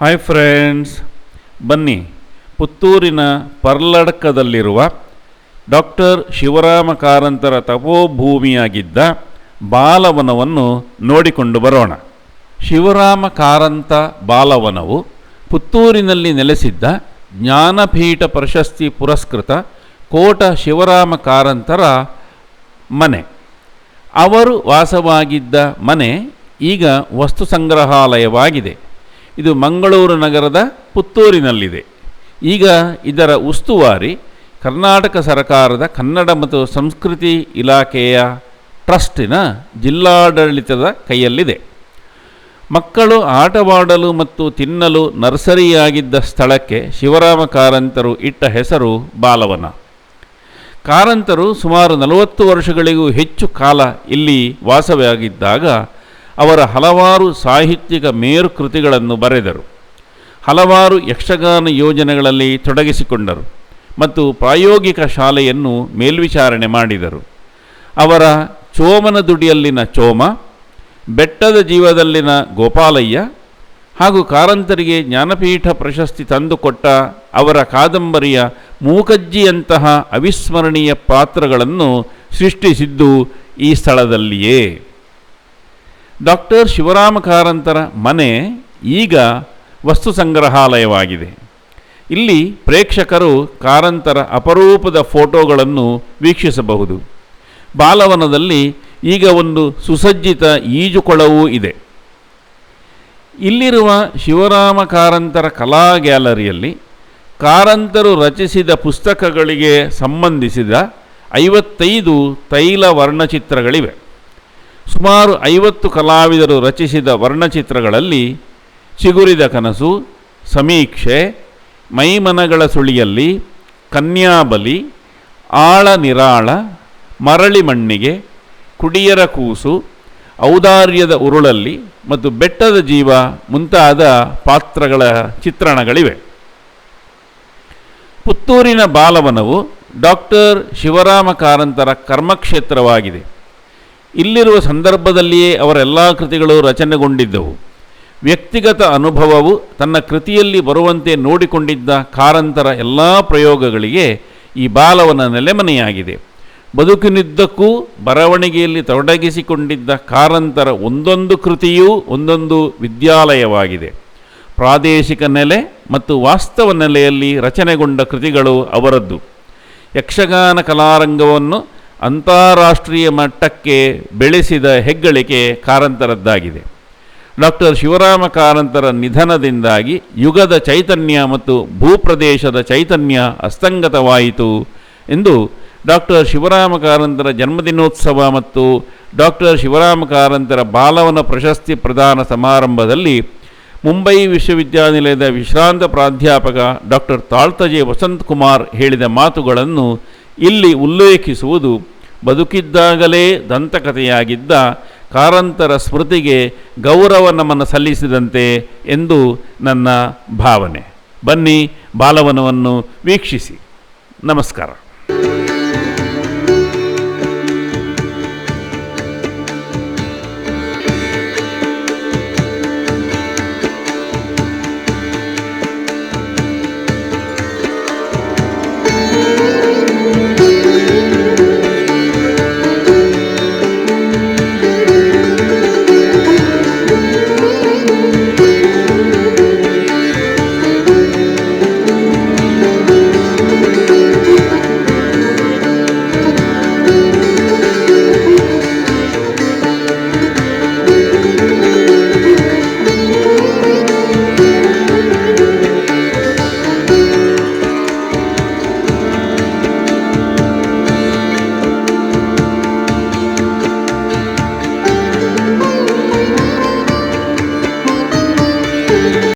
Hi friends ಬನ್ನಿ. ಪುತ್ತೂರಿನ ಪರ್ಲಡ್ಕದಲ್ಲಿರುವ doctor Shivarama ಕಾರಂತರ ತಪೋಭೂಮಿಯಾಗಿದ್ದ ಬಾಲವನವನ್ನು ನೋಡಿಕೊಂಡು ಬರೋಣ. ಶಿವರಾಮ ಕಾರಂತ ಬಾಲವನವು ಪುತ್ತೂರಿನಲ್ಲಿ ನೆಲೆಸಿದ್ದ ಜ್ಞಾನಪೀಠ ಪ್ರಶಸ್ತಿ ಪುರಸ್ಕೃತ ಕೋಟ ಶಿವರಾಮ ಕಾರಂತರ ಮನೆ. ಅವರು ವಾಸವಾಗಿದ್ದ ಮನೆ ಈಗ ವಸ್ತು ಸಂಗ್ರಹಾಲಯವಾಗಿದೆ. ಇದು ಮಂಗಳೂರು ನಗರದ ಪುತ್ತೂರಿನಲ್ಲಿದೆ. ಈಗ ಇದರ ಉಸ್ತುವಾರಿ ಕರ್ನಾಟಕ ಸರ್ಕಾರದ ಕನ್ನಡ ಮತ್ತು ಸಂಸ್ಕೃತಿ ಇಲಾಖೆಯ ಟ್ರಸ್ಟಿನ ಜಿಲ್ಲಾಡಳಿತದ ಕೈಯಲ್ಲಿದೆ. ಮಕ್ಕಳು ಆಟವಾಡಲು ಮತ್ತು ತಿನ್ನಲು ನರ್ಸರಿಯಾಗಿದ್ದ ಸ್ಥಳಕ್ಕೆ ಶಿವರಾಮ ಕಾರಂತರು ಇಟ್ಟ ಹೆಸರು ಬಾಲವನ. ಕಾರಂತರು ಸುಮಾರು ನಲವತ್ತು ವರ್ಷಗಳಿಗೂ ಹೆಚ್ಚು ಕಾಲ ಇಲ್ಲಿ ವಾಸವಾಗಿದ್ದಾಗ ಅವರ ಹಲವಾರು ಸಾಹಿತ್ಯಿಕ ಮೇರುಕೃತಿಗಳನ್ನು ಬರೆದರು. ಹಲವಾರು ಯಕ್ಷಗಾನ ಯೋಜನೆಗಳಲ್ಲಿ ತೊಡಗಿಸಿಕೊಂಡರು ಮತ್ತು ಪ್ರಾಯೋಗಿಕ ಶಾಲೆಯನ್ನು ಮೇಲ್ವಿಚಾರಣೆ ಮಾಡಿದರು. ಅವರ ಚೋಮನ ದುಡಿಯಲ್ಲಿನ ಚೋಮ, ಬೆಟ್ಟದ ಜೀವದಲ್ಲಿನ ಗೋಪಾಲಯ್ಯ ಹಾಗೂ ಕಾರಂತರಿಗೆ ಜ್ಞಾನಪೀಠ ಪ್ರಶಸ್ತಿ ತಂದುಕೊಟ್ಟ ಅವರ ಕಾದಂಬರಿಯ ಮೂಕಜ್ಜಿಯಂತಹ ಅವಿಸ್ಮರಣೀಯ ಪಾತ್ರಗಳನ್ನು ಸೃಷ್ಟಿಸಿದ್ದು ಈ ಸ್ಥಳದಲ್ಲಿಯೇ. ಡಾಕ್ಟರ್ ಶಿವರಾಮ ಕಾರಂತರ ಮನೆ ಈಗ ವಸ್ತು ಸಂಗ್ರಹಾಲಯವಾಗಿದೆ. ಇಲ್ಲಿ ಪ್ರೇಕ್ಷಕರು ಕಾರಂತರ ಅಪರೂಪದ ಫೋಟೋಗಳನ್ನು ವೀಕ್ಷಿಸಬಹುದು. ಬಾಲವನದಲ್ಲಿ ಈಗ ಒಂದು ಸುಸಜ್ಜಿತ ಈಜುಕೊಳವೂ ಇದೆ. ಇಲ್ಲಿರುವ ಶಿವರಾಮ ಕಾರಂತರ ಕಲಾ ಗ್ಯಾಲರಿಯಲ್ಲಿ ಕಾರಂತರು ರಚಿಸಿದ ಪುಸ್ತಕಗಳಿಗೆ ಸಂಬಂಧಿಸಿದ ಐವತ್ತೈದು ತೈಲ ವರ್ಣಚಿತ್ರಗಳಿವೆ. ಸುಮಾರು ಐವತ್ತು ಕಲಾವಿದರು ರಚಿಸಿದ ವರ್ಣಚಿತ್ರಗಳಲ್ಲಿ ಚಿಗುರಿದ ಕನಸು, ಸಮೀಕ್ಷೆ, ಮೈಮನಗಳ ಸುಳಿಯಲ್ಲಿ ಕನ್ಯಾಬಲಿ ಆಳ ನಿರಾಳ ಮರಳಿ ಮಣ್ಣಿಗೆ, ಕುಡಿಯರ ಕೂಸು, ಔದಾರ್ಯದ ಉರುಳಲ್ಲಿ ಮತ್ತು ಬೆಟ್ಟದ ಜೀವ ಮುಂತಾದ ಪಾತ್ರಗಳ ಚಿತ್ರಣಗಳಿವೆ. ಪುತ್ತೂರಿನ ಬಾಲವನವು ಡಾಕ್ಟರ್ ಶಿವರಾಮ ಕಾರಂತರ ಕರ್ಮಕ್ಷೇತ್ರವಾಗಿದೆ. ಇಲ್ಲಿರುವ ಸಂದರ್ಭದಲ್ಲಿಯೇ ಅವರೆಲ್ಲ ಕೃತಿಗಳು ರಚನೆಗೊಂಡಿದ್ದವು. ವ್ಯಕ್ತಿಗತ ಅನುಭವವು ತನ್ನ ಕೃತಿಯಲ್ಲಿ ಬರುವಂತೆ ನೋಡಿಕೊಂಡಿದ್ದ ಕಾರಂತರ ಎಲ್ಲ ಪ್ರಯೋಗಗಳಿಗೆ ಈ ಬಾಲವನ ನೆಲೆಮನೆಯಾಗಿದೆ. ಬದುಕಿನಿದ್ದಕ್ಕೂ ಬರವಣಿಗೆಯಲ್ಲಿ ತೊಡಗಿಸಿಕೊಂಡಿದ್ದ ಕಾರಂತರ ಒಂದೊಂದು ಕೃತಿಯೂ ಒಂದೊಂದು ವಿದ್ಯಾಲಯವಾಗಿದೆ. ಪ್ರಾದೇಶಿಕ ನೆಲೆ ಮತ್ತು ವಾಸ್ತವ ನೆಲೆಯಲ್ಲಿ ರಚನೆಗೊಂಡ ಕೃತಿಗಳು ಅವರದ್ದು. ಯಕ್ಷಗಾನ ಕಲಾರಂಗವನ್ನು ಅಂತಾರಾಷ್ಟ್ರೀಯ ಮಟ್ಟಕ್ಕೆ ಬೆಳೆಸಿದ ಹೆಗ್ಗಳಿಕೆ ಕಾರಂತರದ್ದಾಗಿದೆ. ಡಾಕ್ಟರ್ ಶಿವರಾಮ ಕಾರಂತರ ನಿಧನದಿಂದಾಗಿ ಯುಗದ ಚೈತನ್ಯ ಮತ್ತು ಭೂಪ್ರದೇಶದ ಚೈತನ್ಯ ಅಸ್ತಂಗತವಾಯಿತು ಎಂದು ಡಾಕ್ಟರ್ ಶಿವರಾಮ ಕಾರಂತರ ಜನ್ಮದಿನೋತ್ಸವ ಮತ್ತು ಡಾಕ್ಟರ್ ಶಿವರಾಮ ಕಾರಂತರ ಬಾಲವನ ಪ್ರಶಸ್ತಿ ಪ್ರದಾನ ಸಮಾರಂಭದಲ್ಲಿ ಮುಂಬೈ ವಿಶ್ವವಿದ್ಯಾನಿಲಯದ ವಿಶ್ರಾಂತ ಪ್ರಾಧ್ಯಾಪಕ ಡಾಕ್ಟರ್ ತಾಳ್ತಜೆ ವಸಂತ್ ಕುಮಾರ್ ಹೇಳಿದ ಮಾತುಗಳನ್ನು ಇಲ್ಲಿ ಉಲ್ಲೇಖಿಸುವುದು ಬದುಕಿದ್ದಾಗಲೇ ದಂತಕಥೆಯಾಗಿದ್ದ ಕಾರಂತರ ಸ್ಮೃತಿಗೆ ಗೌರವ ನಮನ ಸಲ್ಲಿಸಿದಂತೆ ಎಂದು ನನ್ನ ಭಾವನೆ. ಬನ್ನಿ ಬಾಲವನವನ್ನು ವೀಕ್ಷಿಸಿ. ನಮಸ್ಕಾರ.